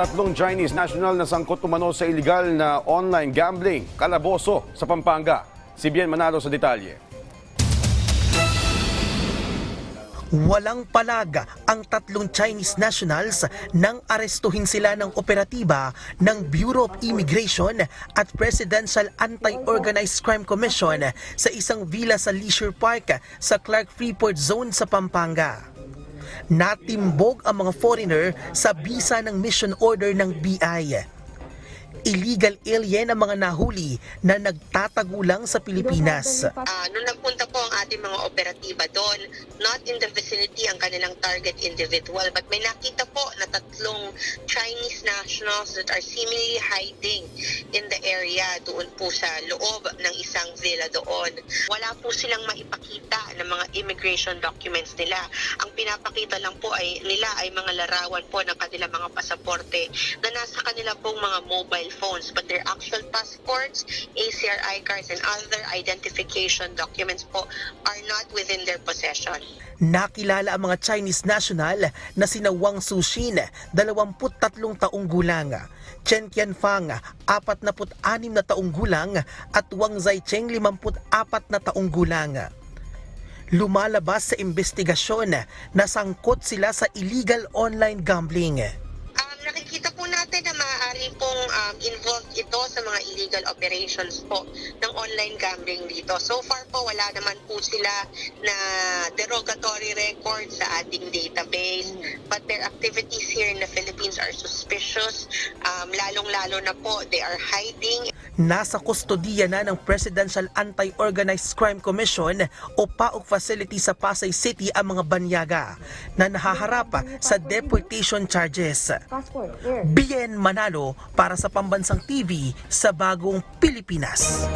tatlong Chinese national na sangkot umano sa illegal na online gambling, kalaboso sa Pampanga. Si Bien Manalo sa detalye. Walang palaga ang tatlong Chinese nationals nang arestuhin sila ng operatiba ng Bureau of Immigration at Presidential Anti-Organized Crime Commission sa isang villa sa Leisure Park sa Clark Freeport Zone sa Pampanga. Natimbog ang mga foreigner sa bisa ng mission order ng BI. Illegal alien ang mga nahuli na nagtatago lang sa Pilipinas. Ah, nung nagpunta po ang ating mga operatiba doon, not in the vicinity ang kanilang target individual, but may nakita po na tatlong Chinese nationals that are seemingly hiding in the area doon po sa loob ng isang villa doon. Wala po silang maipakita ng mga immigration documents nila. Ang pinapakita lang po ay nila ay mga larawan po ng kanilang mga pasaporte na nasa kanila pong mga mobile phones but their actual passports, ACRI cards and other identification documents po are not within their possession. Nakilala ang mga Chinese national na sina Wang Sushin, 23 taong gulang, Chen Qianfang, 46 na taong gulang at Wang Zaicheng, 54 na taong gulang. Lumalabas sa investigasyon na sangkot sila sa illegal online gambling. Maaari pong um, involved ito sa mga illegal operations po ng online gambling dito. So far po wala naman po sila na derogatory record sa ating database but their activities here in the Philippines are suspicious. Um, lalong-lalo na po they are hiding Nasa kustodiya na ng Presidential Anti-Organized Crime Commission o PAOK facility sa Pasay City ang mga banyaga na nahaharap sa deportation charges. Bien Manalo para sa Pambansang TV sa Bagong Pilipinas.